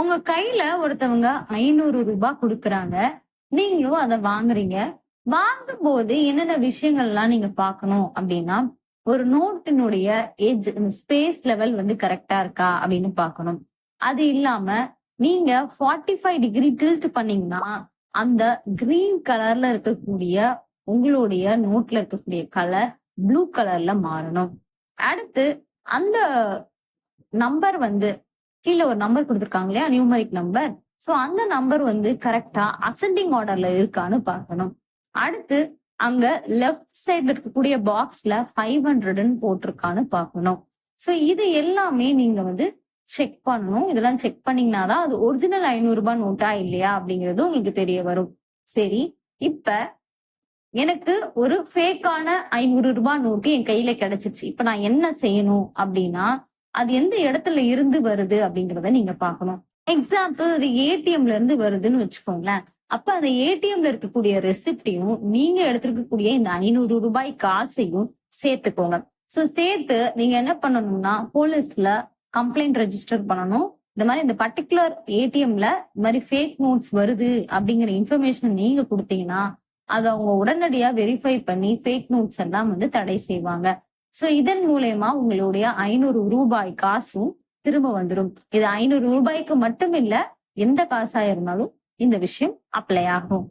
உங்க கையில ஒருத்தவங்க ஐநூறு ரூபாய் கொடுக்குறாங்க. நீங்களும் அதை வாங்குறீங்க. வாங்கும் போது என்னென்ன விஷயங்கள்லாம் நீங்க பார்க்கணும் அப்படின்னா ஒரு நோட்டினுடைய எஜ் ஸ்பேஸ் லெவல் வந்து கரெக்டா இருக்கா அப்படின்னு பார்க்கணும். அது இல்லாம நீங்க ஃபார்ட்டி ஃபைவ் டிகிரி டில்ட் பண்ணீங்கன்னா அந்த கிரீன் கலர்ல இருக்கக்கூடிய உங்களுடைய நோட்ல இருக்கக்கூடிய கலர் ப்ளூ கலர்ல மாறணும். அடுத்து அந்த நம்பர் வந்து கீழே ஒரு நம்பர் கொடுத்துருக்காங்க இல்லையா? நியூமரிக் நம்பர் சோ அந்த நம்பர் வந்து கரெக்டா அசெண்டிங் ஆர்டர்ல இருக்கான்னு பார்க்கணும். அடுத்து அங்க லெஃப்ட் சைடுல இருக்கக்கூடிய பாக்ஸ்ல ஃபைவ் ஹண்ட்ரட்னு போட்டிருக்கான்னு பார்க்கணும். சோ இது எல்லாமே நீங்க வந்து செக் பண்ணணும். இதெல்லாம் செக் பண்ணீங்கன்னா தான் அது ஒரிஜினல் ஐநூறு ரூபாய் நோட்டா இல்லையா அப்படிங்கிறது உங்களுக்கு தெரிய வரும். சரி இப்ப எனக்கு ஒரு ஃபேக்கான ஐநூறு ரூபாய் நோட்டு என் கையில கிடைச்சிச்சு. இப்ப நான் என்ன செய்யணும் அப்படின்னா அது எந்த இடத்துல இருந்து வருது அப்படிங்கிறத நீங்க பார்க்கணும். எக்ஸாம்பிள் அது ஏடிஎம்ல இருந்து வருதுன்னு வச்சுக்கோங்களேன். அப்ப அந்த ஏடிஎம்ல இருக்கக்கூடிய ரெசிப்டையும் நீங்க எடுத்திருக்கக்கூடிய இந்த ஐநூறு ரூபாய் காசையும் சேர்த்துக்கோங்க. சோ சேர்த்து நீங்க என்ன பண்ணணும்னா போலீஸ்ல கம்ப்ளைண்ட் ரெஜிஸ்டர் பண்ணணும். இந்த மாதிரி இந்த பர்டிகுலர் ஏடிஎம்ல இந்த மாதிரி ஃபேக் நோட்ஸ் வருது அப்படிங்கிற இன்ஃபர்மேஷன் நீங்க கொடுத்தீங்கன்னா அதை அவங்க உடனடியா வெரிஃபை பண்ணி ஃபேக் நோட்ஸ் எல்லாம் வந்து தடை செய்வாங்க. சோ இதன் மூலயமா உங்களுடைய ஐநூறு ரூபாய் காசும் திரும்ப வந்துடும் இது ஐநூறு ரூபாய்க்கு மட்டும் இல்ல எந்த காசா இருந்தாலும் இந்த விஷயம் அப்ளை ஆகும்.